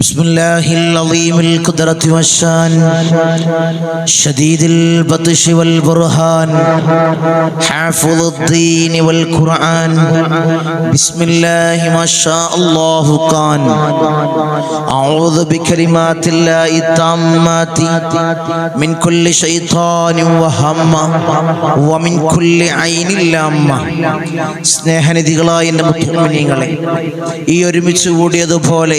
بسم الله العظيم القدرة والشان شديد البطش والبرهان حافظ الدين والقرآن بسم الله ما شاء الله كان أعوذ بكلمات الله التامات من كل شيطان وهم ومن كل عين لامة സ്നേഹനിധികളായ എൻ്റെ മുത്തുമിനിങ്ങളെ ഈ ഒരുമിച്ച് കൂടിയതുപോലെ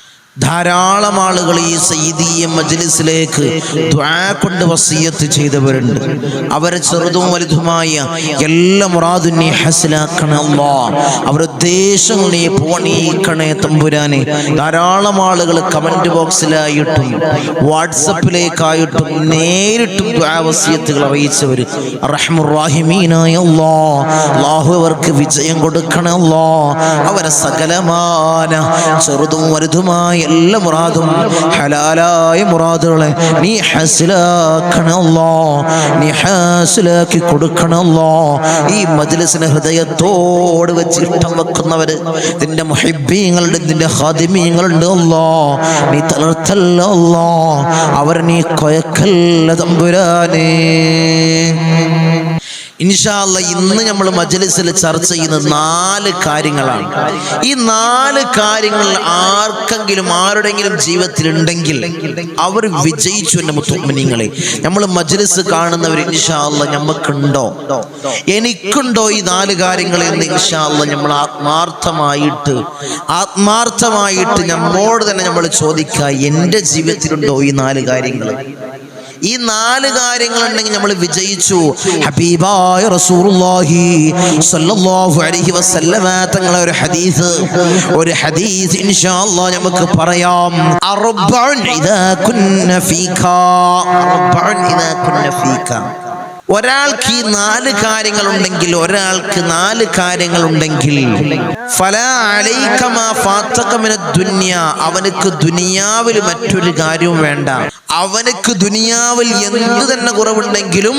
ധാരാളം ആളുകൾ ഈ സയ്യിദീയ മജ്ലിസിലേക്ക് കൊണ്ട് വസീയത്ത് ചെയ്തവരുണ്ട്. അവരെ ചെറുതും വലുതുമായ എല്ലാ മുറാദും നീ ഹസിലാക്കണേ അല്ലാ. അവരുടെ ഉദ്ദേശങ്ങൾ നീ പൂണീക്കണേ തമ്പുരാനെ ധാരാളം ആളുകൾ കമന്റ് ബോക്സിലായിട്ടും വാട്സപ്പിലേക്കായിട്ടും നേരിട്ടും വസീയത്തുകൾ അറിയിച്ചവർ റഹ്മുറാഹിമീനായ അള്ളാഹു അല്ലാഹു അവർക്ക് വിജയം കൊടുക്കണ അല്ലാഹ് അവരെ സകലമാന ചെറുതും വലുതുമായ എല്ലാ മുറാദും ഹലാലായ മുറാദുകളെ നീ ഹസിലാക്കണല്ലോ നീ ഹാസിലാക്കി കൊടുക്കണല്ലോ ഈ മജ്ലിസിന് ഹൃദയത്തോട് വെച്ച് ഇഷ്ടം വെക്കുന്നവര് നിന്റെ മുഹിബീങ്ങളുണ്ട് നിന്റെ ഹാദിമീങ്ങളുണ്ട് അല്ലോ. നീ തളർത്തല്ലോ അവർ നീ കൊയക്കല്ല തമ്പുരാനേ. ഇൻഷാല്ല ഇന്ന് നമ്മൾ മജ്ലിസിൽ ചർച്ച ചെയ്യുന്ന നാല് കാര്യങ്ങളാണ്. ഈ നാല് കാര്യങ്ങൾ ആർക്കെങ്കിലും ആരുടെങ്കിലും ജീവിതത്തിൽ ഉണ്ടെങ്കിൽ അവർ വിജയിച്ചു എന്റെ മുത്തുമിനിങ്ങളെ നമ്മൾ മജ്ലിസ് കാണുന്നവർ ഇൻഷാല്ല നമുക്കുണ്ടോ എനിക്കുണ്ടോ ഈ നാല് കാര്യങ്ങൾ എന്ന് ഇൻഷാല്ല നമ്മൾ ആത്മാർത്ഥമായിട്ട് ആത്മാർത്ഥമായിട്ട് നമ്മോട് തന്നെ നമ്മൾ ചോദിക്കുക എന്റെ ജീവിതത്തിലുണ്ടോ ഈ നാല് കാര്യങ്ങൾ? ഈ നാല് കാര്യങ്ങൾ ഉണ്ടെങ്കിൽ നമ്മൾ വിജയിച്ചു. ഹബീബായ റസൂലുള്ളാഹി സ്വല്ലല്ലാഹു അലൈഹി വസല്ലമ തങ്ങളെ ഒരു ഹദീസ് ഒരു ഹദീസ് ഇൻഷാ അല്ലാഹ് നമുക്ക് പറയാം. അർബഉൻ ഇദാ കുന്ന ഫീക അർബഉൻ ഇദാ കുന്ന ഫീക ഒരാൾക്ക് ഈ നാല് കാര്യങ്ങൾ ഉണ്ടെങ്കിൽ ഒരാൾക്ക് നാല് ദുനിയ. അവനക്ക് ദുനിയാവിൽ മറ്റൊരു കാര്യവും വേണ്ട. അവനക്ക് ദുനിയാവിൽ എന്ത് തന്നെ കുറവുണ്ടെങ്കിലും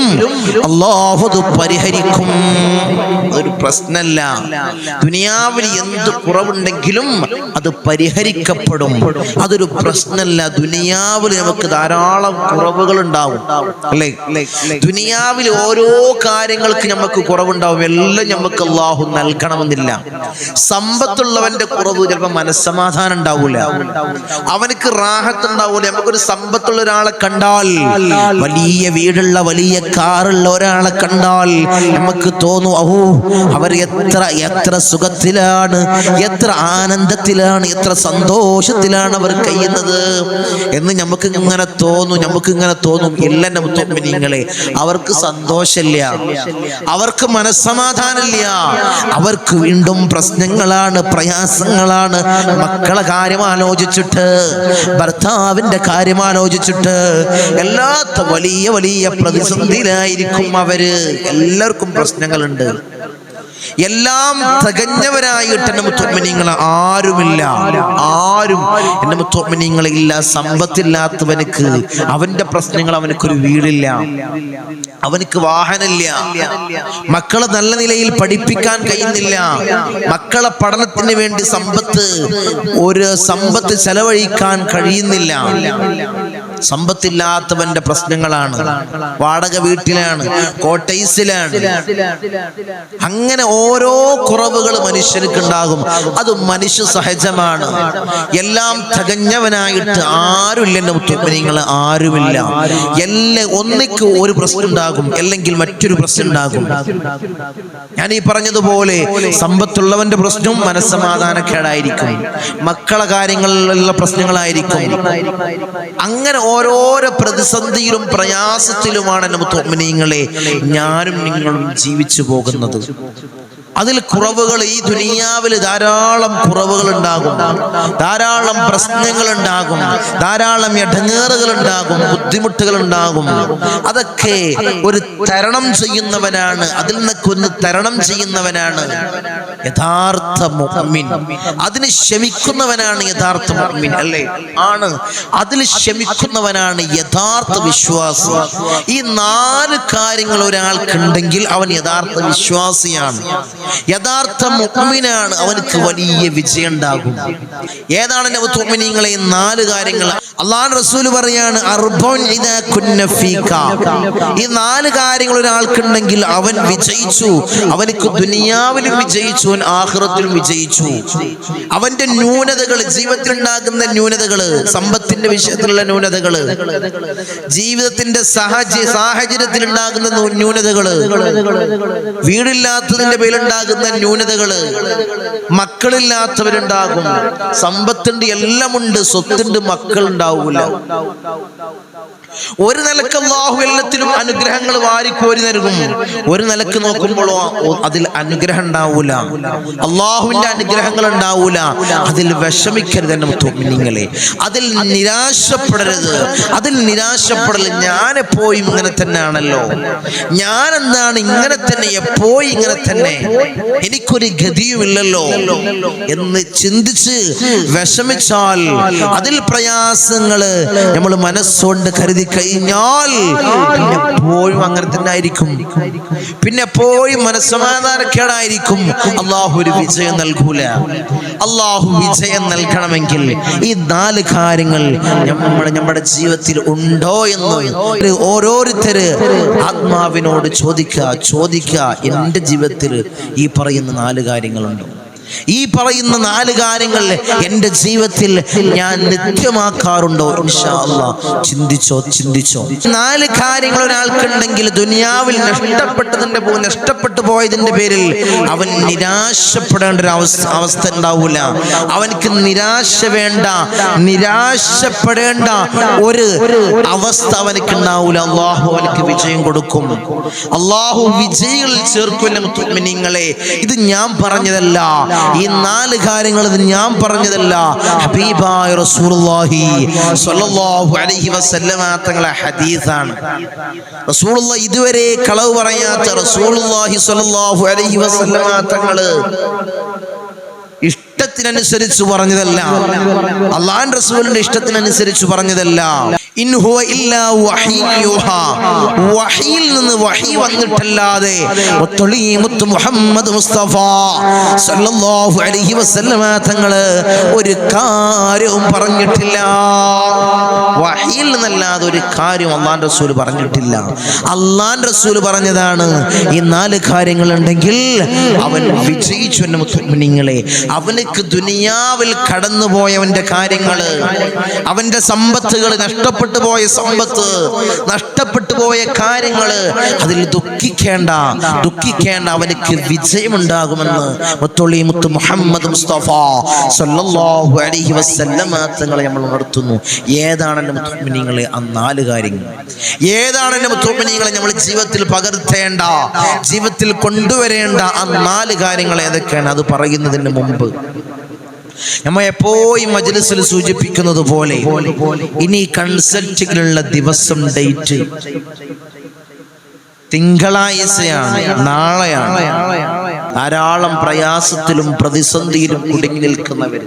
അള്ളാഹു അത് പരിഹരിക്കും. അതൊരു പ്രശ്നമല്ല ദുനിയാവിൽ എന്ത് കുറവുണ്ടെങ്കിലും അത് പരിഹരിക്കപ്പെടും. അതൊരു പ്രശ്നമല്ല ദുനിയാവിൽ നമുക്ക് ധാരാളം കുറവുകൾ ഉണ്ടാവും അല്ലേ? ദുനിയാവിൽ ഓരോ കാര്യങ്ങൾക്ക് നമുക്ക് കുറവുണ്ടാവും. എല്ലാം നമുക്ക് അള്ളാഹു നൽകണമെന്നില്ല. സമ്പത്തുള്ളവന്റെ കുറവ് ചിലപ്പോൾ മനസ്സമാധാനം ഉണ്ടാവൂല. അവനക്ക് റാഹത്ത് ഉണ്ടാവൂല. നമുക്കൊരു സമ്പത്തുള്ള ഒരാളെ കണ്ടാൽ വലിയ വീടുള്ള വലിയ കാറുള്ള ഒരാളെ കണ്ടാൽ നമുക്ക് തോന്നും അഹോ അവർ എത്ര എത്ര സുഖത്തിലാണ് എത്ര ആനന്ദത്തിലാണ് എത്ര സന്തോഷത്തിലാണ് അവർ കഴിയുന്നത്. എന്ന് നമുക്ക് ഇങ്ങനെ തോന്നും നമുക്ക് ഇങ്ങനെ തോന്നും. എല്ലാ നിങ്ങളെ അവർക്ക് സന്തോഷമില്ല. അവർക്ക് മനസ്സമാധാനമില്ല. അവർക്ക് വീണ്ടും പ്രശ്നങ്ങളാണ് പ്രയാസങ്ങളാണ്. മക്കളെ കാര്യം ആലോചിച്ചിട്ട് ഭർത്താവിന്റെ കാര്യം ആലോചിച്ചിട്ട് എല്ലാത്ത വലിയ വലിയ പ്രതിസന്ധിയിലായിരിക്കും അവർ. എല്ലാവർക്കും പ്രശ്നങ്ങളുണ്ട്. എല്ലാം തികഞ്ഞവരായിട്ട് എന്റെ മുത്തോമിനിങ്ങൾ ആരുമില്ല. ആരും എന്റെ മുത്തോമിനിങ്ങളില്ല സമ്പത്തില്ലാത്തവനക്ക് അവന്റെ പ്രശ്നങ്ങൾ അവനക്കൊരു വീടില്ല. അവനക്ക് വാഹനമില്ല. മക്കളെ നല്ല നിലയിൽ പഠിപ്പിക്കാൻ കഴിയുന്നില്ല. മക്കളെ പഠനത്തിന് വേണ്ടി സമ്പത്ത് ഒരു സമ്പത്ത് ചെലവഴിക്കാൻ കഴിയുന്നില്ല. സമ്പത്തില്ലാത്തവന്റെ പ്രശ്നങ്ങളാണ്. വാടക വീട്ടിലാണ് കോട്ടൈസിലാണ് അങ്ങനെ ഓരോ കുറവുകൾ മനുഷ്യർക്ക് ഉണ്ടാകും അത് മനുഷ്യ സഹജമാണ്. എല്ലാം തികഞ്ഞവനായിട്ട് ആരുമില്ല എന്റെ മുത്തുപ്പനിങ്ങൾ ആരുമില്ല. എല്ലാ ഒന്നിക്ക് ഒരു പ്രശ്നം ഉണ്ടാകും അല്ലെങ്കിൽ മറ്റൊരു പ്രശ്നം ഉണ്ടാകും ഞാൻ ഈ പറഞ്ഞതുപോലെ സമ്പത്തുള്ളവന്റെ പ്രശ്നവും മനസ്സമാധാനക്കേടായിരിക്കും. മക്കളെ കാര്യങ്ങളിലുള്ള പ്രശ്നങ്ങളായിരിക്കും. അങ്ങനെ ഓരോരോ പ്രതിസന്ധിയിലും പ്രയാസത്തിലുമാണ് നമുക്ക് മുത്തോമിനിങ്ങളെ ഞാനും നിങ്ങളും ജീവിച്ചു പോകുന്നത്. അതിൽ കുറവുകൾ ഈ ദുനിയാവിൽ ധാരാളം കുറവുകൾ ഉണ്ടാകും ധാരാളം പ്രശ്നങ്ങൾ ഉണ്ടാകും ധാരാളം ഇടങ്ങേറുകൾ ഉണ്ടാകും ബുദ്ധിമുട്ടുകൾ ഉണ്ടാകും അതൊക്കെ ഒരു തരണം ചെയ്യുന്നവനാണ്. അതിൽ നിന്നൊക്കെ തരണം ചെയ്യുന്നവനാണ്. യഥാർത്ഥ മുഹമ്മിൻ അതിന് ക്ഷമിക്കുന്നവനാണ് യഥാർത്ഥ മുഹമ്മിൻ അല്ലേ? ആണ്. അതിൽ ക്ഷമിക്കുന്നവനാണ് യഥാർത്ഥ വിശ്വാസി. ഈ നാല് കാര്യങ്ങൾ ഒരാൾക്കുണ്ടെങ്കിൽ അവൻ യഥാർത്ഥ വിശ്വാസിയാണ്. യഥാർത്ഥ മുഹമ്മിനാണ് അവനക്ക് വലിയ വിജയം ഉണ്ടാകും ഏതാണ് നവത്വമിനിങ്ങളെ നാല് കാര്യങ്ങൾ. അള്ളാൻ റസൂൽ പറയാണ്. ഈ നാല് കാര്യങ്ങൾ ഒരാൾക്കുണ്ടെങ്കിൽ അവൻ വിജയിച്ചു. അവനക്ക് ദുനിയാവിലും വിജയിച്ചു അവൻ ആഹ്റത്തിലും വിജയിച്ചു. അവന്റെ ന്യൂനതകൾ ജീവിതത്തിൽ ഉണ്ടാകുന്ന ന്യൂനതകൾ സമ്പത്തിന്റെ വിഷയത്തിലുള്ള ന്യൂനതകൾ ജീവിതത്തിന്റെ സാഹചര്യ സാഹചര്യത്തിൽ ഉണ്ടാകുന്ന ന്യൂ- ന്യൂനതകൾ വീടില്ലാത്തതിന്റെ പേരിലുണ്ടാകുന്ന ന്യൂനതകൾ മക്കളില്ലാത്തവരുണ്ടാകും. സമ്പത്തുണ്ട് സ്വത്തുണ്ട് മക്കൾ ഉണ്ടാവൂല ഒരു നിലയ്ക്ക് അള്ളാഹു എല്ലാത്തിലും അനുഗ്രഹങ്ങൾ വാരിക്കോരി നൽകും. ഒരു നിലയ്ക്ക് നോക്കുമ്പോഴോ അതിൽ അനുഗ്രഹം ഉണ്ടാവൂല. അള്ളാഹുവിന്റെ അനുഗ്രഹങ്ങൾ ഉണ്ടാവൂല. അതിൽ വിഷമിക്കരുത് എന്നെ നിങ്ങളെ അതിൽ നിരാശപ്പെടരുത്. അതിൽ നിരാശപ്പെടൽ ഞാൻ എപ്പോഴും ഇങ്ങനെ തന്നെയാണല്ലോ. ഞാൻ എന്താണ് ഇങ്ങനെ തന്നെ എപ്പോഴും ഇങ്ങനെ തന്നെ. എനിക്കൊരു ഗതിയുമില്ലല്ലോ എന്ന് ചിന്തിച്ച് വിഷമിച്ചാൽ അതിൽ പ്രയാസങ്ങൾ നമ്മൾ മനസ്സുകൊണ്ട് കരുതി കഴിഞ്ഞാൽ പിന്നെ എപ്പോഴും അങ്ങനെ തന്നെ ആയിരിക്കും. പിന്നെ എപ്പോഴും മനസ്സമാധാനക്കേടായിരിക്കും. അള്ളാഹു ഒരു വിജയം നൽകൂല. അള്ളാഹു വിജയം നൽകണമെങ്കിൽ ഈ നാല് കാര്യങ്ങൾ നമ്മുടെ നമ്മുടെ ജീവിതത്തിൽ ഉണ്ടോ എന്ന് ഓരോരുത്തര് ആത്മാവിനോട് ചോദിക്കുക ചോദിക്കുക. എന്റെ ജീവിതത്തിൽ ഈ പറയുന്ന നാല് കാര്യങ്ങളുണ്ടോ. ഈ പറയുന്ന നാല് കാര്യങ്ങൾ എന്റെ ജീവിതത്തിൽ ഞാൻ നിത്യമാക്കാറുണ്ടോ? ചിന്തിച്ചോ ചിന്തിച്ചോ. നാല് കാര്യങ്ങൾ ഒരാൾക്കുണ്ടെങ്കിൽ ദുനിയാവിൽ നഷ്ടപ്പെട്ടതിന്റെ പോ നഷ്ടപ്പെട്ടു പോയതിന്റെ പേരിൽ അവൻ നിരാശപ്പെടേണ്ട ഒരു അവസ്ഥ അവസ്ഥ ഉണ്ടാവൂല. അവനക്ക് നിരാശ വേണ്ട നിരാശപ്പെടേണ്ട ഒരു അവസ്ഥ അവനക്ക് ഉണ്ടാവൂല. അള്ളാഹു അവനക്ക് വിജയം കൊടുക്കും. അള്ളാഹു വിജയങ്ങൾ ചേർക്കുന്ന നിങ്ങളെ ഇത് ഞാൻ പറഞ്ഞതല്ല. ഈ നാല് കാര്യങ്ങൾ ഞാൻ പറഞ്ഞതല്ല. ഹബീബായ റസൂലുള്ളാഹി സ്വല്ലല്ലാഹു അലൈഹി വസല്ലമ ഹദീസാണ്. റസൂലുള്ള ഇതുവരെ കളവ് പറയാത്ത റസൂലുള്ളാഹി സ്വല്ലല്ലാഹു അലൈഹി വസല്ലമ ഇഷ്ടത്തിനനുസരിച്ച് പറഞ്ഞതല്ല. അള്ളാൻ റസൂലിന്റെ ഇഷ്ടത്തിനനുസരിച്ച് പറഞ്ഞതല്ല. ഇൻ ഹുവ ഇല്ലാ നിന്ന് മുഹമ്മദ് മുസ്തഫ സല്ലല്ലാഹു അലൈഹി വസല്ലമ ഒരു കാര്യവും പറഞ്ഞിട്ടില്ല. വഹിയിൽ നിന്നല്ലാതെ ഒരു കാര്യം അള്ളാൻ റസൂൽ പറഞ്ഞിട്ടില്ല. അള്ളാൻ റസൂൽ പറഞ്ഞതാണ് ഈ നാല് കാര്യങ്ങൾ ഉണ്ടെങ്കിൽ അവൻ വിജയിച്ചു മുത്തുമിനിങ്ങളെ അവനക്ക് ദുനിയാവിൽ കടന്നുപോയവന്റെ കാര്യങ്ങൾ അവന്റെ സമ്പത്തുകൾ നഷ്ടപ്പെട്ടു പോയ സമ്പത്ത് നഷ്ടപ്പെട്ടു പോയ കാര്യങ്ങൾ അതിൽ ദുഃഖിക്കേണ്ട ദുഃഖിക്കേണ്ട അവനക്ക് വിജയമുണ്ടാകുമെന്ന് മുത്തൊളി മുത്ത് മുഹമ്മദ് മുസ്തഫ സല്ലല്ലാഹു അലൈഹി വസല്ലമ തങ്ങളെ നമ്മൾ ഉണർത്തുന്നു. ഏതാണ് എന്റെ ആ നാല് കാര്യങ്ങൾ? ഏതാണ് എന്റെ നമ്മൾ ജീവിതത്തിൽ പകർത്തേണ്ട ജീവിതത്തിൽ കൊണ്ടുവരേണ്ട ആ നാല് കാര്യങ്ങൾ ഏതൊക്കെയാണ്? അത് പറയുന്നതിന് മുമ്പ് നമ്മ എപ്പോഴും മജ്ലിസിൽ സൂചിപ്പിക്കുന്നത് പോലെ ഇനി കൺസൾട്ടിങ്ങിലുള്ള ദിവസം ഡേറ്റ് തിങ്കളാഴ്ചയാണ് നാളെയാണ്. ധാരാളം പ്രയാസത്തിലും പ്രതിസന്ധിയിലും കുടുങ്ങി നിൽക്കുന്നവർ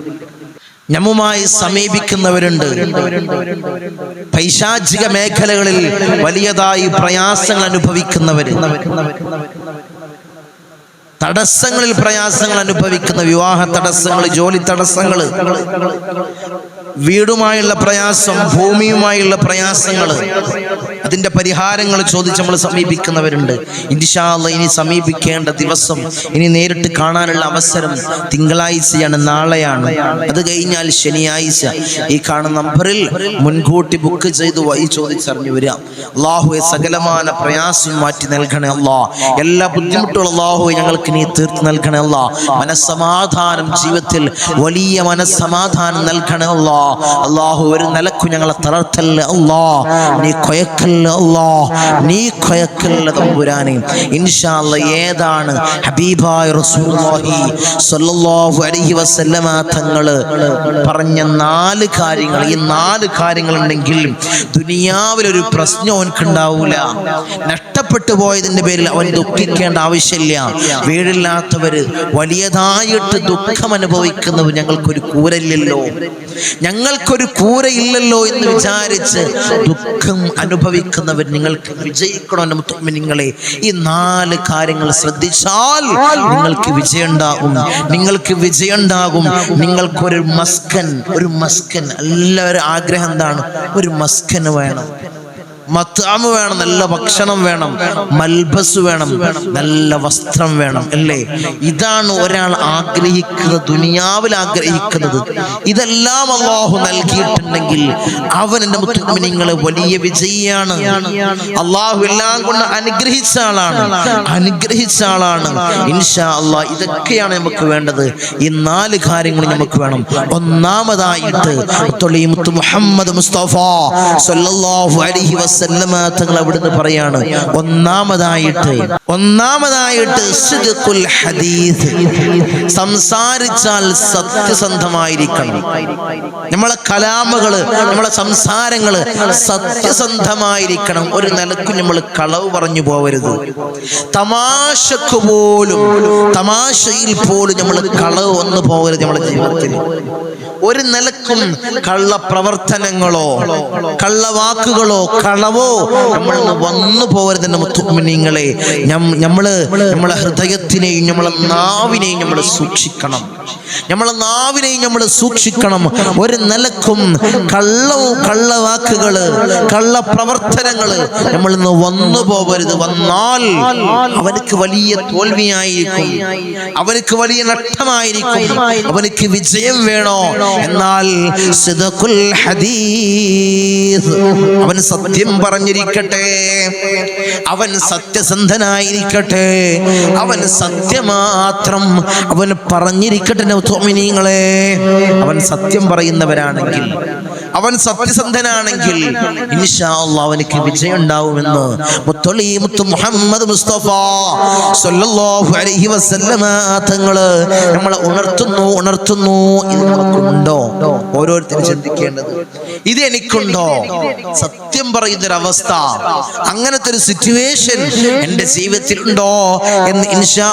ഞമ്മുമായി സമീപിക്കുന്നവരുണ്ട്. പൈശാചിക മേഖലകളിൽ വലിയതായി പ്രയാസങ്ങൾ അനുഭവിക്കുന്നവർ തടസ്സങ്ങളിൽ പ്രയാസങ്ങൾ അനുഭവിക്കുന്ന വിവാഹ തടസ്സങ്ങൾ ജോലി തടസ്സങ്ങൾ വീടുമായുള്ള പ്രയാസം ഭൂമിയുമായുള്ള പ്രയാസങ്ങൾ അതിന്റെ പരിഹാരങ്ങൾ ചോദിച്ച് നമ്മൾ സമീപിക്കുന്നവരുണ്ട്. ഇൻഷാല്ല ഇനി സമീപിക്കേണ്ട ദിവസം ഇനി നേരിട്ട് കാണാനുള്ള അവസരം തിങ്കളാഴ്ചയാണ് നാളെയാണ്. അത് കഴിഞ്ഞാൽ ശനിയാഴ്ച. ഈ കാണുന്ന നമ്പറിൽ മുൻകൂട്ടി ബുക്ക് ചെയ്തു വഴി ചോദിച്ചറിഞ്ഞു വരാം അള്ളാഹുവെ സകലമാന പ്രയാസം മാറ്റി നൽകണേ അല്ലാ. എല്ലാ ബുദ്ധിമുട്ടുകളും അള്ളാഹുവെ ഞങ്ങൾക്ക് നീ തീർത്ത് നൽകണേ അല്ലാ. മനസ്സമാധാനം ജീവിതത്തിൽ വലിയ മനസ്സമാധാനം നൽകണേ അല്ലാ. അള്ളാഹു ഒരു നിലക്കു ഞങ്ങളെ തളർത്തല്ല അല്ലാ. നീ കൊയക്കല്ല അല്ലാ നീ ഏതാണ്? ഹബീബായ റസൂലുള്ളാഹി സ്വല്ലല്ലാഹു അലൈഹി വസല്ലമ തങ്ങൾ പറഞ്ഞ നാല് കാര്യങ്ങൾ. ഈ നാല് കാര്യങ്ങൾ ഉണ്ടെങ്കിൽ ദുനിയാവിലൊരു പ്രശ്നം അവനക്ക് ഉണ്ടാവൂല നഷ്ടപ്പെട്ടു പോയതിന്റെ പേരിൽ അവൻ ദുഃഖിക്കേണ്ട ആവശ്യമില്ല. വീടില്ലാത്തവര് വലിയതായിട്ട് ദുഃഖം അനുഭവിക്കുന്നവർ ഞങ്ങൾക്കൊരു കൂരയില്ലല്ലോ. ഞങ്ങൾക്കൊരു കൂരയില്ലല്ലോ എന്ന് വിചാരിച്ച് ദുഃഖം അനുഭവിക്കുന്നവർ നിങ്ങൾക്ക് വിജയിക്കണമെന്ന് നിങ്ങളെ ഈ നാല് കാര്യങ്ങൾ ശ്രദ്ധിച്ചാൽ നിങ്ങൾക്ക് വിജയമുണ്ടാകും. നിങ്ങൾക്ക് വിജയമുണ്ടാകും. നിങ്ങൾക്കൊരു മസ്കൻ ഒരു മസ്കൻ. എല്ലാവരും ആഗ്രഹം എന്താണ്? ഒരു മസ്കന് വേണം. മത്താമ് വേണം നല്ല ഭക്ഷണം വേണം മൽബസ് വേണം നല്ല വസ്ത്രം വേണം അല്ലേ? ഇതാണ് ഒരാൾ ആഗ്രഹിക്കുന്നത് ദുനിയാവിൽ ആഗ്രഹിക്കുന്നത്. ഇതെല്ലാം അള്ളാഹു നൽകിയിട്ടുണ്ടെങ്കിൽ അവൻ എന്റെ മുത്തുമിനിങ്ങളെ വലിയ വിജയിയാണ്. അള്ളാഹു എല്ലാം കൊണ്ട് അനുഗ്രഹിച്ച ആളാണ് അനുഗ്രഹിച്ച ആളാണ്. ഇൻഷാ അള്ളാഹ് ഇതൊക്കെയാണ് നമുക്ക് വേണ്ടത്. ഈ നാല് കാര്യങ്ങൾ നമുക്ക് വേണം. ഒന്നാമതായിട്ട് മുഹമ്മദ് മുസ്തഫ സല്ലല്ലാഹു അലൈഹി വസല്ലമ അവിടുന്ന് പറയാണ്. ഒന്നാമതായിട്ട് ഒന്നാമതായിട്ട് ഹദീസ് സംസാരിച്ചാൽ സത്യസന്ധമായിരിക്കണം. നമ്മളെ കലാമുകൾ നമ്മളെ സംസാരങ്ങൾ സത്യസന്ധമായിരിക്കണം. ഒരു നിലക്കും നമ്മൾ കളവ് പറഞ്ഞു പോവരുത്. തമാശക്ക് പോലും തമാശയിൽ പോലും നമ്മൾ കളവ് വന്നു പോകരുത് നമ്മുടെ ജീവിതത്തിൽ ഒരു നിലക്കും കള്ള പ്രവർത്തനങ്ങളോ കള്ളവാക്കുകളോ കളവോ നമ്മൾ വന്നു പോകരുതെന്ന മുത്തുമിനിങ്ങളെ നമ്മൾ നമ്മളെ ഹൃദയത്തിനെയും നമ്മളെ നാവിനെയും നമ്മൾ സൂക്ഷിക്കണം. നമ്മളെ നാവിനെയും നമ്മൾ സൂക്ഷിക്കണം. ഒരു നിലക്കും കള്ളവും കള്ളവാക്കുകൾ കള്ള പ്രവർത്തനങ്ങൾ നമ്മൾ ഇന്ന് വന്നു പോകരുത്. വന്നാൽ അവനക്ക് വലിയ തോൽവിയായിരിക്കും. അവനക്ക് വലിയ നഷ്ടമായിരിക്കും. അവനക്ക് വിജയം വേണോ? എന്നാൽ അവന് സത്യം പറഞ്ഞിരിക്കട്ടെ. അവൻ സത്യസന്ധനായിരിക്കട്ടെ. അവൻ സത്യമാത്രം അവൻ പറഞ്ഞിരിക്കട്ടെ തോമിനിങ്ങളെ അവൻ സത്യം പറയുന്നവരാണെങ്കിൽ അവൻ സത്യസന്ധനാണെങ്കിൽ അവനക്ക് വിജയം ഉണ്ടാവുമെന്ന് മുത്തൊളി മുത്തു മുഹമ്മദ് മുസ്തഫ സല്ലല്ലാഹു അലൈഹി വസല്ലമ നമ്മളെ ഉണർത്തുന്നു ഉണർത്തുന്നു ഇത് ഓരോരുത്തരും ചിന്തിക്കേണ്ടത്. ഇത് എനിക്കുണ്ടോ? സത്യം പറയുന്ന അവസ്ഥ അങ്ങനത്തെ ഒരു സിറ്റുവേഷൻ എന്റെ ജീവിതത്തിലുണ്ടോ എന്ന് ഇൻഷാ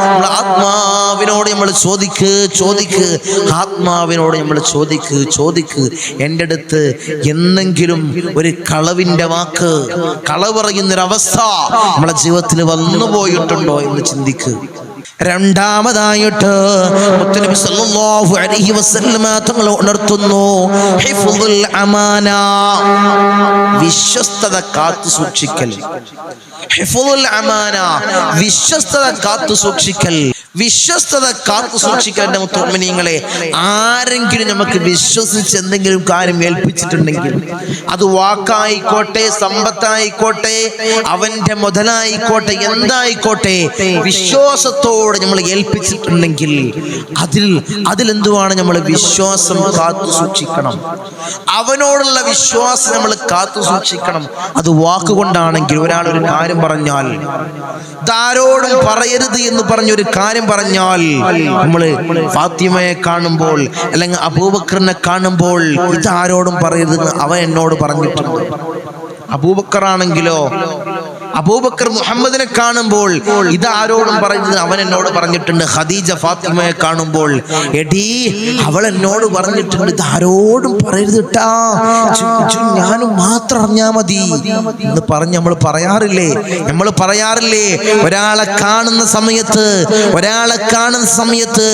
നമ്മുടെ ആത്മാവിനോട് നമ്മൾ ചോദിക്ക് ചോദിക്ക്. ആത്മാവിനോട് നമ്മൾ ചോദിക്ക് ചോദിക്ക്. എന്റെ അടുത്ത് എന്തെങ്കിലും ഒരു കളവിന്റെ വാക്ക് കളവ് പറയുന്നൊരവസ്ഥ നമ്മളെ ജീവിതത്തിൽ വന്നു പോയിട്ടുണ്ടോ എന്ന് ചിന്തിക്ക്. രണ്ടാമതായിട്ട് സല്ലല്ലാഹു അലൈഹി വസല്ലമ ഉണർത്തുന്നു. അമാന. വിശ്വസ്തത കാത്തു സൂക്ഷിക്കൽ. അമാന. വിശ്വസ്തത കാത്തു സൂക്ഷിക്കൽ. വിശ്വസ്തത കാത്തു സൂക്ഷിക്കേണ്ട മുത്തോമിനിയങ്ങളെ ആരെങ്കിലും നമുക്ക് വിശ്വസിച്ച് എന്തെങ്കിലും കാര്യം ഏൽപ്പിച്ചിട്ടുണ്ടെങ്കിൽ അത് വാക്കായിക്കോട്ടെ സമ്പത്തായിക്കോട്ടെ അവന്റെ മുതലായിക്കോട്ടെ എന്തായിക്കോട്ടെ വിശ്വാസത്തോടെ നമ്മൾ ഏൽപ്പിച്ചിട്ടുണ്ടെങ്കിൽ അതിൽ അതിലെന്തുവാണ് നമ്മൾ വിശ്വാസം കാത്തു സൂക്ഷിക്കണം? അവനോടുള്ള വിശ്വാസം നമ്മൾ കാത്തു സൂക്ഷിക്കണം. അത് വാക്കുകൊണ്ടാണെങ്കിൽ ഒരാൾ ഒരു കാര്യം പറഞ്ഞാൽ ഇതാരോടും പറയരുത് എന്ന് പറഞ്ഞൊരു കാര്യം പറഞ്ഞാൽ നമ്മൾ ഫാത്തിമയെ കാണുമ്പോൾ അല്ലെങ്കിൽ അബൂബക്കറിനെ കാണുമ്പോൾ ഇതാരോടും പറയരുതെന്ന് അവൻ എന്നോട് പറഞ്ഞിട്ടുണ്ട്. അബൂബക്കർ ആണെങ്കിലോ അബൂബക്കർ മുഹമ്മദിനെ കാണുമ്പോൾ ഇത് ആരോടും പറഞ്ഞത് അവൻ എന്നോട് പറഞ്ഞിട്ടുണ്ട്. ഖദീജ ഫാത്തിമയെ കാണുമ്പോൾ എടീ അവൾ എന്നോട് പറഞ്ഞിട്ടുണ്ട്. ഇത് ആരോടും പറയരുത് ട്ടാ. ചു- ചു- ഞാനും മാത്രം അറിഞ്ഞാ മതി. എന്ന് പറഞ്ഞ് നമ്മൾ പറയാറില്ലേ? നമ്മൾ പറയാറില്ലേ? ഒരാളെ കാണുന്ന സമയത്ത് ഒരാളെ കാണുന്ന സമയത്ത്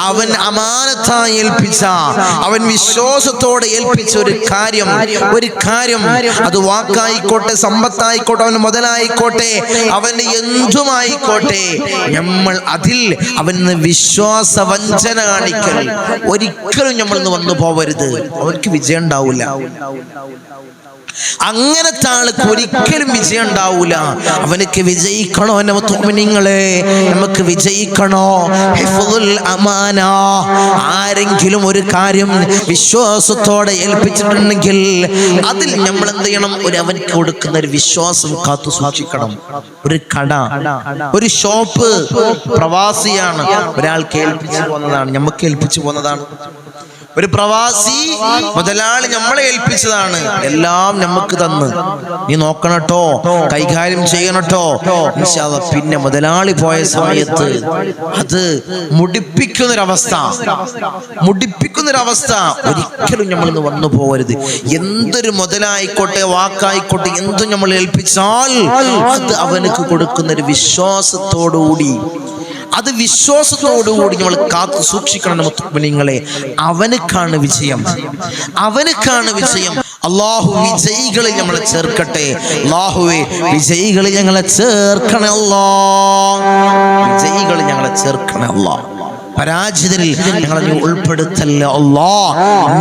അവൻ അമാനത്തായി ഏൽപ്പിച്ച അവൻ വിശ്വാസത്തോടെ ഏൽപ്പിച്ച ഒരു കാര്യം ഒരു കാര്യം അത് വാക്കായിക്കോട്ടെ സമ്പത്തായിക്കോട്ടെ അവന് മുതലായിക്കോട്ടെ അവന് എന്തുമായിക്കോട്ടെ? നമ്മൾ അതിൽ അവന് വിശ്വാസ വഞ്ചന കാണിക്കൽ. ഒരിക്കലും നമ്മൾ വന്നു പോവരുത്. അവർക്ക് വിജയം ഉണ്ടാവില്ല. അങ്ങനത്തെ ആൾക്ക് ഒരിക്കലും വിജയം ഉണ്ടാവൂല. അവനക്ക് വിജയിക്കണോ നിങ്ങളെ നമുക്ക് വിജയിക്കണോ? അമാന. ആരെങ്കിലും ഒരു കാര്യം വിശ്വാസത്തോടെ ഏൽപ്പിച്ചിട്ടുണ്ടെങ്കിൽ അതിൽ നമ്മൾ എന്ത് ചെയ്യണം? ഒരു അവൻക്ക് കൊടുക്കുന്ന ഒരു വിശ്വാസം കാത്തു സൂക്ഷിക്കണം. ഒരു കട ഒരു ഷോപ്പ്. പ്രവാസിയാണ് ഒരാൾക്ക് ഏൽപ്പിച്ചു പോകുന്നതാണ്. നമുക്ക് ഏൽപ്പിച്ചു പോകുന്നതാണ്. ഒരു പ്രവാസി മുതലാളി നമ്മളെ ഏൽപ്പിച്ചതാണ്. എല്ലാം നമുക്ക് തന്ന്. നീ നോക്കണട്ടോ കൈകാര്യം ചെയ്യണട്ടോ. പിന്നെ മുതലാളി പോയ സമയത്ത് അത് മുടിപ്പിക്കുന്നൊരവസ്ഥ. മുടിപ്പിക്കുന്നൊരവസ്ഥ ഒരിക്കലും നമ്മൾ വന്നു പോകരുത് എന്തൊരു മുതലായിക്കോട്ടെ വാക്കായിക്കോട്ടെ എന്തും നമ്മൾ ഏൽപ്പിച്ചാൽ അത് അവനക്ക് കൊടുക്കുന്നൊരു വിശ്വാസത്തോടുകൂടി അത് വിശ്വാസത്തോടുകൂടി നമ്മൾ കാത്തു സൂക്ഷിക്കണം മുത്തുമിനിങ്ങളെ അവനക്കാണ് വിജയം. അവനക്കാണ് വിജയം. അള്ളാഹു വിജയികളിൽ നമ്മളെ ചേർക്കട്ടെ. അള്ളാഹുവെ വിജയികളിൽ ഞങ്ങളെ ചേർക്കണല്ലോ വിജയികളിൽ ഞങ്ങളെ ചേർക്കണല്ലോ പരാജിതരിൽ ഞങ്ങളെ നീ ഉൾപ്പെടുത്തല്ല? അല്ലാ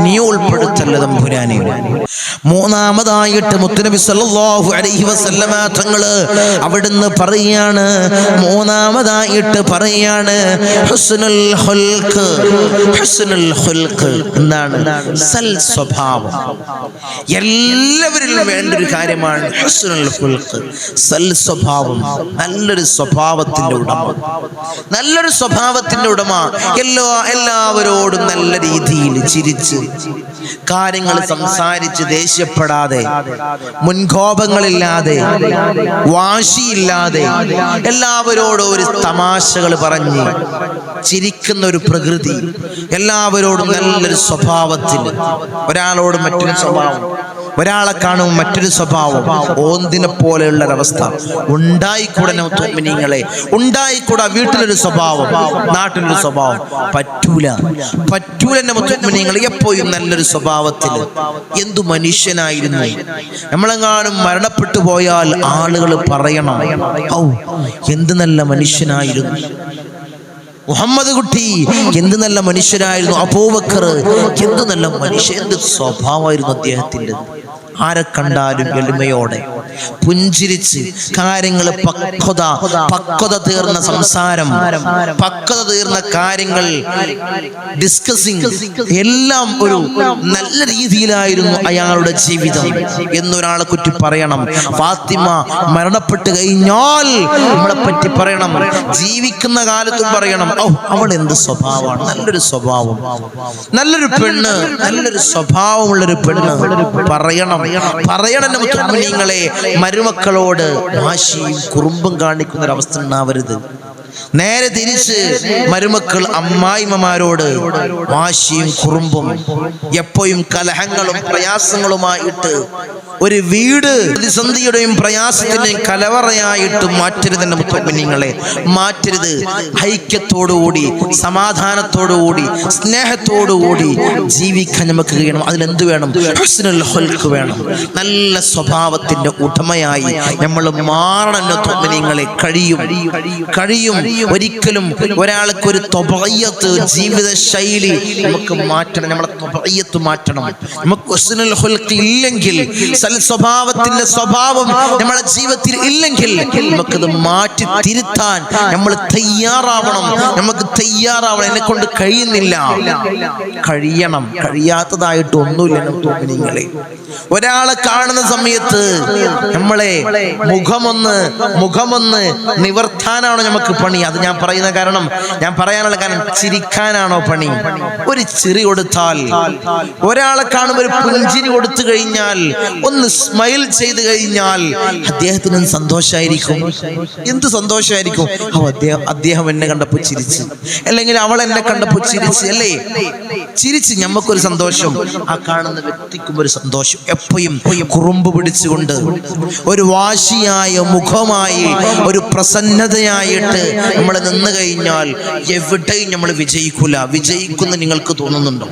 നീ ഉൾപ്പെടുത്തല്ല തമ്പുരാനെ? മൂന്നാമതായിട്ട് മുത്തുനബി സല്ലല്ലാഹു അലൈഹി വസല്ലമ തങ്ങൾ അവിടുന്ന് പറയാണ് മൂന്നാമതായിട്ട് പറയാണ് ഹുസ്നുൽ ഖുൽഖ് ഹുസ്നുൽ ഖുൽഖ് എന്നാണ് സൽ സ്വഭാവം. എല്ലാവരിലും വേണ്ട ഒരു കാര്യമാണ് ഹുസ്നുൽ ഖുൽഖ് സൽ സ്വഭാവം. നല്ലൊരു സ്വഭാവത്തിന്റെ ഉടമ. നല്ലൊരു സ്വഭാവത്തിന്റെ ഉടമ. എല്ലാ എല്ലാവരോടും നല്ല രീതിയിൽ ചിരിച്ച് കാര്യങ്ങൾ സംസാരിച്ച് ദേഷ്യപ്പെടാതെ മുൻകോപങ്ങളില്ലാതെ വാശിയില്ലാതെ എല്ലാവരോടും ഒരു തമാശകൾ പറഞ്ഞ് ചിരിക്കുന്ന ഒരു പ്രകൃതി എല്ലാവരോടും നല്ലൊരു സ്വഭാവത്തിൽ ഒരാളോട് മറ്റൊരു സ്വഭാവം. ഒരാളെ കാണും മറ്റൊരു സ്വഭാവം. ഓന്തിനെ പോലെയുള്ള ഒരവസ്ഥ ഉണ്ടായിക്കൂടെ നിങ്ങളെ ഉണ്ടായിക്കൂടെ വീട്ടിലൊരു സ്വഭാവം. നാട്ടിലൊരു സ്വഭാവം. പറ്റൂല. പറ്റൂല നിങ്ങൾ എപ്പോഴും നല്ലൊരു സ്വഭാവത്തിൽ എന്തു മനുഷ്യനായിരുന്നു. നമ്മളെങ്ങാനും മരണപ്പെട്ടു പോയാൽ ആളുകൾ പറയണം. ഔ എന്ത് നല്ല മനുഷ്യനായിരുന്നു. മുഹമ്മദ് കുട്ടി എന്ത് നല്ല മനുഷ്യരായിരുന്നു അബൂബക്കർ എന്ത് നല്ല മനുഷ്യ എന്ത് സ്വഭാവമായിരുന്നു അദ്ദേഹത്തിന്റെ? ആരെ കണ്ടാലും എളിമയോടെ പുഞ്ചിരിച്ച് കാര്യങ്ങൾ പക്വത പക്വത തീർന്ന സംസാരം പക്വത തീർന്ന കാര്യങ്ങൾ ഡിസ്കസിങ് എല്ലാം ഒരു നല്ല രീതിയിലായിരുന്നു അയാളുടെ ജീവിതം എന്നൊരാളെ കുറ്റി പറയണം. ഫാത്തിമ മരണപ്പെട്ട് കഴിഞ്ഞാൽ നമ്മളെ പറ്റി പറയണം. ജീവിക്കുന്ന കാലത്തും പറയണം. ഓ അവൾ എന്ത് സ്വഭാവമാണ്? നല്ലൊരു സ്വഭാവം. നല്ലൊരു പെണ്ണ് നല്ലൊരു സ്വഭാവമുള്ളൊരു പെണ്ണ് പറയണം. പറയണം. നിങ്ങളെ മരുമക്കളോട് വാശിയും കുറുമ്പും കാണിക്കുന്ന ഒരു അവസ്ഥ ഉണ്ടാവരുത്. നേരെ തിരിച്ച് മരുമക്കൾ അമ്മായിമ്മമാരോട് വാശിയും കുറുമ്പും എപ്പോഴും കലഹങ്ങളും പ്രയാസങ്ങളുമായിട്ട് ഒരു വീട് പ്രതിസന്ധിയുടെയും പ്രയാസത്തിന്റെയും കലവറയായിട്ട് മാറ്റരുത് എന്റെ മുത്തപ്പനിങ്ങളെ മാറ്റരുത്. ഐക്യത്തോടുകൂടി സമാധാനത്തോടുകൂടി സ്നേഹത്തോടുകൂടി ജീവിക്കാൻ നമുക്ക് കഴിയണം. അതിലെന്ത് വേണം? വേണം. നല്ല സ്വഭാവത്തിന്റെ ഉടമയായി നമ്മൾ മാറണം തോന്നിങ്ങളെ കഴിയും. കഴിയും. ഒരിക്കലും ഒരാൾക്ക് ഒരു തൊബയ്യത്ത് ജീവിത ശൈലി നമുക്ക് മാറ്റണം. നമ്മളെ തൊബയ്യത്ത് മാറ്റണം. നമുക്ക് ഇല്ലെങ്കിൽ സ്വഭാവത്തിന്റെ സ്വഭാവം നമ്മളെ ജീവിതത്തിൽ ഇല്ലെങ്കിൽ നമുക്കത് മാറ്റി തിരുത്താൻ നമ്മൾ തയ്യാറാവണം. നമുക്ക് തയ്യാറാവണം. എന്നെ കൊണ്ട് കഴിയുന്നില്ല. കഴിയണം. കഴിയാത്തതായിട്ട് ഒന്നുമില്ല നിങ്ങളെ. ഒരാളെ കാണുന്ന സമയത്ത് നമ്മളെ മുഖമൊന്ന് മുഖമൊന്ന് നിവർത്താനാണ് നമുക്ക് പണി. അത് ഞാൻ പറയുന്ന കാരണം ഞാൻ പറയാനുള്ള കാരണം ചിരിക്കാനാണോ പണി? ഒരു ചിരി കൊടുത്താൽ ഒരാളെ കാണുമ്പോൾ ഒരു പുഞ്ചിരി കൊടുത്തു കഴിഞ്ഞാൽ ഒന്ന് സ്മൈൽ ചെയ്ത് കഴിഞ്ഞാൽ അദ്ദേഹത്തിന് സന്തോഷമായിരിക്കും എന്ത് സന്തോഷമായിരിക്കും ഓ അദ്ദേഹം അദ്ദേഹം എന്നെ കണ്ടപ്പോ ചിരിച്ച്. അല്ലെങ്കിൽ അവൾ എന്നെ കണ്ടപ്പോ ചിരിച്ച് അല്ലേ? ചിരിച്ച് ഞമ്മക്കൊരു സന്തോഷം. ആ കാണുന്ന വ്യക്തിക്കും ഒരു സന്തോഷം. എപ്പോഴും കുറുമ്പ് പിടിച്ചുകൊണ്ട് ഒരു വാശിയായ മുഖമായി ഒരു പ്രസന്നതയായിട്ട് നമ്മൾ നിന്ന് കഴിഞ്ഞാൽ എവിടെയും നമ്മൾ വിജയിക്കൂല. വിജയിക്കുന്ന നിങ്ങൾക്ക് തോന്നുന്നുണ്ടോ?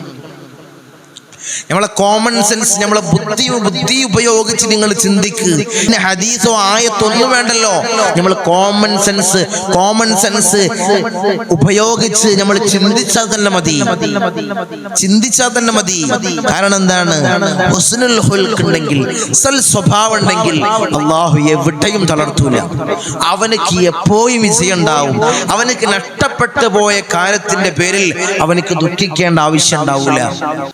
നമ്മളെ കോമൺ സെൻസ് നമ്മളെ ബുദ്ധി ബുദ്ധി ഉപയോഗിച്ച് നിങ്ങൾ ചിന്തിക്ക്. പിന്നെ ഹദീസോ ആയത്തൊന്നും വേണ്ടല്ലോ. നമ്മൾ കോമൺ സെൻസ് കോമൺ സെൻസ് ഉപയോഗിച്ച് നമ്മൾ ചിന്തിച്ചാൽ തന്നെ മതി. ചിന്തിച്ചാൽ തന്നെ മതി. കാരണം എന്താണ്? ഉണ്ടെങ്കിൽ സൽ സ്വഭാവം ഉണ്ടെങ്കിൽ അള്ളാഹു എവിടെയും തളർത്തൂല. അവനക്ക് എപ്പോഴും വിജയം ഉണ്ടാവും അവനക്ക് നഷ്ടപ്പെട്ടു പോയ കാര്യത്തിന്റെ പേരിൽ അവനക്ക് ദുഃഖിക്കേണ്ട ആവശ്യം ഉണ്ടാവൂല.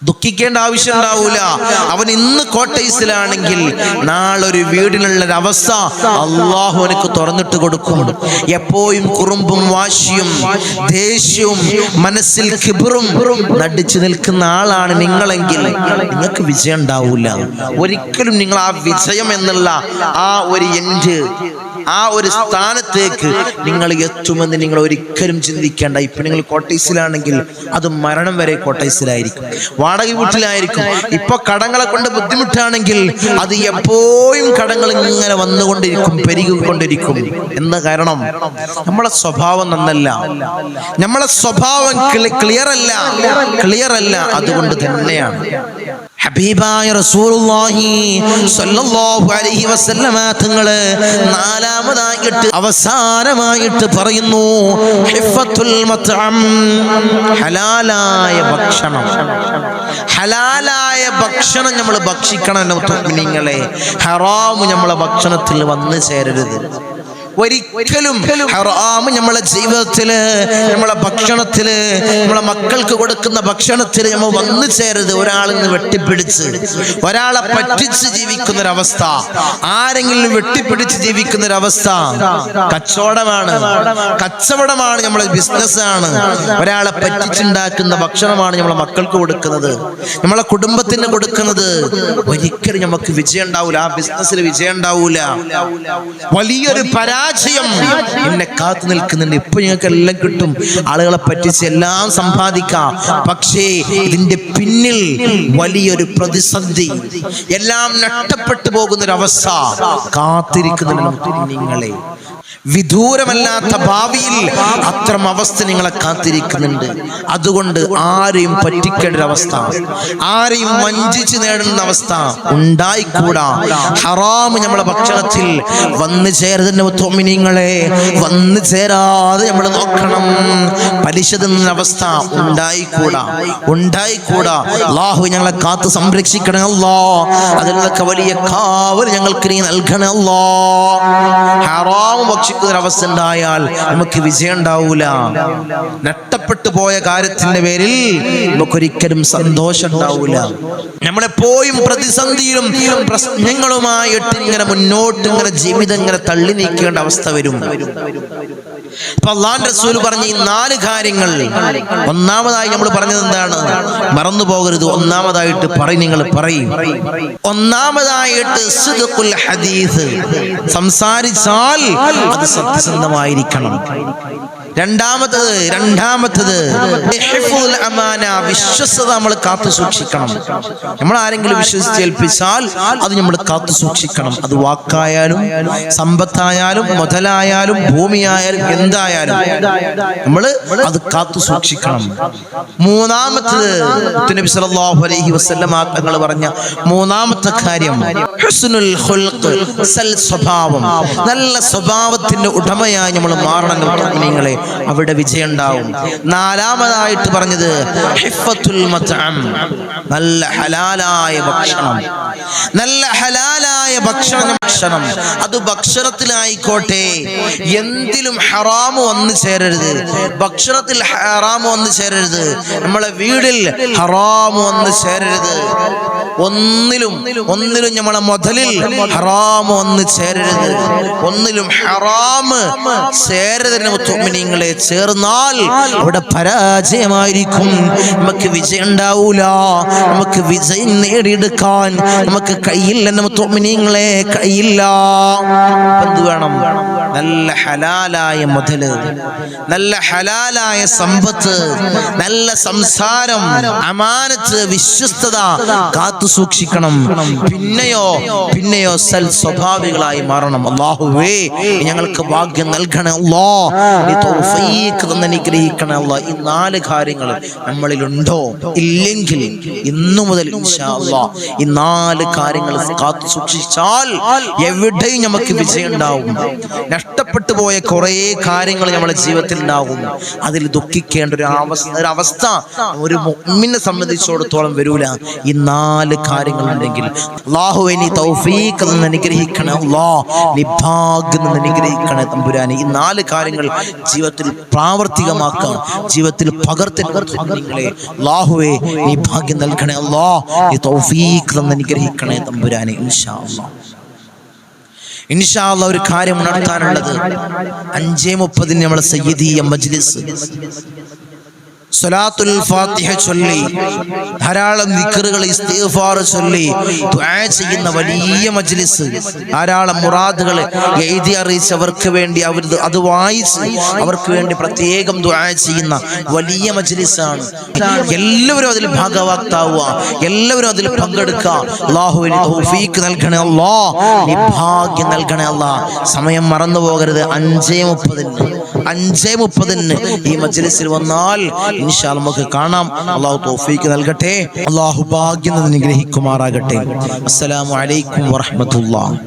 ദുഃഖിക്കേണ്ട ആവശ്യം ഉണ്ടാവൂല അവൻ ഇന്ന് കോട്ടയസിലാണെങ്കിൽ നാളെ ഒരു വീടിനുള്ള അവസ്ഥ അള്ളാഹു അവനക്ക് തുറന്നിട്ട് കൊടുക്കും. എപ്പോഴും കുറുമ്പും വാശിയും ദേഷ്യവും മനസ്സിൽ കിബറും നടിച്ചു നിൽക്കുന്ന ആളാണ് നിങ്ങളെങ്കിൽ നിങ്ങൾക്ക് വിജയം ഉണ്ടാവൂല. ഒരിക്കലും നിങ്ങൾ ആ വിജയം എന്നുള്ള ആ ഒരു എൻഡ് ആ ഒരു സ്ഥാനത്തേക്ക് നിങ്ങൾ എത്തുമെന്ന് നിങ്ങൾ ഒരിക്കലും ചിന്തിക്കേണ്ട. ഇപ്പൊ നിങ്ങൾ കോട്ടയസിലാണെങ്കിൽ അത് മരണം വരെ കോട്ടയസിലായിരിക്കും. വാടക വീട്ടിലായിരിക്കും ഇപ്പൊ കടങ്ങളെ കൊണ്ട് ബുദ്ധിമുട്ടാണെങ്കിൽ അത് എപ്പോഴും കടങ്ങൾ ഇങ്ങനെ വന്നുകൊണ്ടിരിക്കും പെരുകിക്കൊണ്ടിരിക്കും. എന്ന കാരണം? നമ്മളെ സ്വഭാവം നന്നല്ല. നമ്മളെ സ്വഭാവം ക്ലിയർ അല്ല. ക്ലിയർ അല്ല. അതുകൊണ്ട് തന്നെയാണ്. ഹബീബായ റസൂലുള്ളാഹി സ്വല്ലല്ലാഹു അലൈഹി വസല്ലമ തങ്ങൾ നാലാമതായിട്ട് അവസാനമായിട്ട് പറയുന്നു ഹിഫത്തുൽ മത്അം ഹലാലായ ഭക്ഷണം. ഹലാലായ ഭക്ഷണം നമ്മൾ ഭക്ഷിക്കണം നിങ്ങളെ ഹറാമ് നമ്മളെ ഭക്ഷണത്തിൽ വന്നു ചേരരുത്. ഒരിക്കലും ഹറാമ് നമ്മളെ ജീവിതത്തിൽ നമ്മളെ ഭക്ഷണത്തിൽ നമ്മളെ മക്കൾക്ക് കൊടുക്കുന്ന ഭക്ഷണത്തിൽ നമ്മൾ വന്നു ചേരരുത്. ഒരാളിൽ നിന്ന് വെട്ടിപ്പിടിച്ച്. ഒരാളെ പറ്റിച്ച് ജീവിക്കുന്ന ഒരവസ്ഥ ആരെങ്കിലും വെട്ടിപ്പിടിച്ച് ജീവിക്കുന്ന ഒരവസ്ഥ കച്ചവടമാണ്. കച്ചവടമാണ് നമ്മളെ ബിസിനസ്സാണ്. ഒരാളെ പറ്റിച്ചുണ്ടാക്കുന്ന ഭക്ഷണമാണ് നമ്മളെ മക്കൾക്ക് കൊടുക്കുന്നത്. നമ്മളെ കുടുംബത്തിന് കൊടുക്കുന്നത്. ഒരിക്കലും നമുക്ക് വിജയം ഉണ്ടാവൂല. ആ ബിസിനസ്സിൽ വിജയം ഉണ്ടാവൂല. വലിയൊരു പരാജയം എന്നെ കാത്തു നിൽക്കുന്നുണ്ട്. ഇപ്പൊ ഞങ്ങൾക്ക് എല്ലാം കിട്ടും. ആളുകളെ പറ്റിച്ച് എല്ലാം സമ്പാദിക്കാം. പക്ഷേ ഇതിന്റെ പിന്നിൽ വലിയൊരു പ്രതിസന്ധി. എല്ലാം നഷ്ടപ്പെട്ടു പോകുന്ന ഒരു അവസ്ഥ കാത്തിരിക്കുന്നുണ്ട് നിങ്ങളെ. വിദൂരമല്ലാത്ത ഭാവിയിൽ അത്തരം അവസ്ഥ നിങ്ങളെ കാത്തിരിക്കുന്നുണ്ട്. അതുകൊണ്ട് ആരെയും പറ്റിക്കേണ്ട അവസ്ഥ. ആരെയും വഞ്ചിച്ച് നേടുന്ന അവസ്ഥ ഉണ്ടായിക്കൂടാ. ഹറാം നമ്മളെ ഭക്ഷണത്തിൽ വന്നു ചേരുന്ന തോമിനിങ്ങളെ വന്നു ചേരാതെ നമ്മൾ നോക്കണം. പലിശ തിന്ന അവസ്ഥ ഉണ്ടായിക്കൂടാ. ഉണ്ടായിക്കൂടാ. അള്ളാഹു ഞങ്ങളെ കാത്തു സംരക്ഷിക്കണേ അല്ലോ. അതിലൊക്കെ വലിയ കാവൽ ഞങ്ങൾക്ക് നീ നൽകണേ അല്ലോ. ഹറാമ് ഒരവസ്ഥ ഉണ്ടായാൽ നമുക്ക് വിജയം ഉണ്ടാവൂല നഷ്ടപ്പെട്ടു പോയ കാര്യത്തിന്റെ പേരിൽ നമുക്കൊരിക്കലും സന്തോഷം ഉണ്ടാവൂല നമ്മളെപ്പോഴും പ്രതിസന്ധിയിലും പ്രശ്നങ്ങളുമായിട്ട് ഇങ്ങനെ മുന്നോട്ട് ഇങ്ങനെ ജീവിതം ഇങ്ങനെ തള്ളി നീക്കേണ്ട അവസ്ഥ വരും. അപ്പൊ അള്ളാൻ റസൂൽ പറഞ്ഞ ഈ നാല് കാര്യങ്ങൾ ഒന്നാമതായി നമ്മൾ പറഞ്ഞത് എന്താണ്? മറന്നു പോകരുത് ഒന്നാമതായിട്ട് പറയും നിങ്ങൾ പറയും. ഒന്നാമതായിട്ട് ഹദീസ്. സംസാരിച്ചാൽ അത് സത്യസന്ധമായിരിക്കണം. രണ്ടാമത്തത് രണ്ടാമത്തത്. അമാന വിശ്വസത നമ്മൾ കാത്തു സൂക്ഷിക്കണം. നമ്മൾ ആരെങ്കിലും വിശ്വസിച്ച് ഏൽപ്പിച്ചാൽ അത് നമ്മൾ കാത്തു സൂക്ഷിക്കണം. അത് വാക്കായാലും സമ്പത്തായാലും മുതലായാലും ഭൂമിയായാലും എന്തായാലും നമ്മൾ അത് കാത്തു സൂക്ഷിക്കണം. മൂന്നാമത്തത് നബി സല്ലല്ലാഹു അലൈഹി വസല്ലമ തങ്ങൾ പറഞ്ഞ മൂന്നാമത്തെ കാര്യം ഹുസ്നുൽ ഖുൽഖ് സൽ സ്വഭാവം നല്ല സ്വഭാവത്തിന്റെ ഉടമയായി നമ്മൾ മാറണം നിങ്ങളെ അവിടെ വിജയം ഉണ്ടാവും നാലാമതായിട്ട് പറഞ്ഞത് നല്ല ഹലാലായ ഭക്ഷണം. നല്ല ഹലാലായ ഭക്ഷണം ഭക്ഷണം. അത് ഭക്ഷണത്തിലായിക്കോട്ടെ. എന്തിലും ഹറാമ് വന്നു ചേരരുത്. ഭക്ഷണത്തിൽ ഹറാമ് വന്നു ചേരരുത്. നമ്മളെ വീടിൽ ഹറാമ് വന്നു ചേരരുത്. ഒന്നിലും ഒന്നിലും നമ്മളെ മുതലിൽ ഹറാം ഒന്ന് ചേരരുത്. ഒന്നിലും ഹറാമ് ചേരരുത് മുത്തുമിനിങ്ങളെ ചേർന്നാൽ അവിടെ പരാജയമായിരിക്കും. നമുക്ക് വിജയം ഉണ്ടാവൂല. നമുക്ക് വിജയം നേടിയെടുക്കാൻ നമുക്ക് കയ്യില്ല മുത്തുമിനിങ്ങളെ കയ്യില്ല എന്ത് വേണം? നല്ല ഹലാലായ മുതൽ. നല്ല ഹലാലായ സമ്പത്ത്. നല്ല സംസാരം. അമാനത്ത് വിശ്വസ്തത. കാത്തു സൂക്ഷിക്കണം. പിന്നെയോ പിന്നെയോ സൽ സ്വഭാവികളായി മാറണം. അള്ളാഹുവേ ഞങ്ങൾക്ക് ഭാഗ്യം നൽകണേ ഈ നാല് കാര്യങ്ങൾ നമ്മളിൽ ഉണ്ടോ ഇല്ലെങ്കിൽ ഇന്നു മുതൽ ഈ നാല് കാര്യങ്ങൾ കാത്തു സൂക്ഷിച്ചാൽ എവിടെയും നമുക്ക് വിജയം ഉണ്ടാവും. നഷ്ടപ്പെട്ടു പോയ കുറേ കാര്യങ്ങൾ നമ്മുടെ ജീവിതത്തിൽ ഉണ്ടാവും. അതിൽ ദുഃഖിക്കേണ്ട ഒരു അവസ്ഥ ഒരു അവസ്ഥ ഒരു മുഅ്മിനെ സംബന്ധിച്ചിടത്തോളം വരൂല. ഈ നാല് കാര്യങ്ങൾ ഉണ്ടെങ്കിൽ അള്ളാഹു നീ തൗഫീഖ് നിന്ന് അനുഗ്രഹിക്കണേ. അല്ലാ നീ ഭാഗ്യം നിന്ന് അനുഗ്രഹിക്കണേ തമ്പുരാനെ. ഈ നാല് കാര്യങ്ങൾ ജീവിതത്തിൽ പ്രാവർത്തികമാക്കാം. ജീവിതത്തിൽ പകർത്തി നിങ്ങളെ. അള്ളാഹുവെ നീ ഭാഗ്യം നൽകണേ. അല്ലാ നീ തൗഫീഖ് നിന്ന് അനുഗ്രഹിക്കണേ തമ്പുരാനെ. ഇൻഷാ അല്ലാ ഇൻഷാള്ള ഒരു കാര്യം ഉണർത്താനുള്ളത്. അഞ്ചേ മുപ്പതിന് നമ്മളെ സയ്യിദീയ മജ്ലിസ്. സ്വലാത്തുൽ ഫാത്തിഹ ചൊല്ലി. ധാരാളം ദിക്റുകൾ ഇസ്തിഗ്ഫാർ ചൊല്ലി. ദുആ ചെയ്യുന്ന വലിയ മജ്ലിസ്. ധാരാളം മുറാദുകൾ എഴുതി അറിയിച്ചവർക്ക് വേണ്ടി അവർ അത് വായിച്ച് അവർക്ക് വേണ്ടി പ്രത്യേകം ദുആ ചെയ്യുന്ന വലിയ മജ്ലിസാണ്. എല്ലാവരും അതിൽ ഭാഗവാക്താവുക. എല്ലാവരും അതിൽ പങ്കെടുക്കുക. അള്ളാഹുവിന് തൗഫീക്ക് നൽകണേ അല്ലാ. ഭാഗ്യം നൽകണേ അല്ലാ. സമയം മറന്നു പോകരുത് അഞ്ചേ മുപ്പതിന്. അഞ്ചേ മുപ്പതിന് ഈ മജ്ലിസിൽ വന്നാൽ ഇൻഷാ നമുക്ക് കാണാം. അള്ളാഹു തോഫീക്ക് നൽകട്ടെ. അള്ളാഹു ഭാഗ്യം നിഗ്രഹിക്കുമാറാകട്ടെ അനുഗ്രഹിക്കുമാറാകട്ടെ. അസ്സലാമു അലൈക്കും വറഹ്മത്തുള്ളാഹി.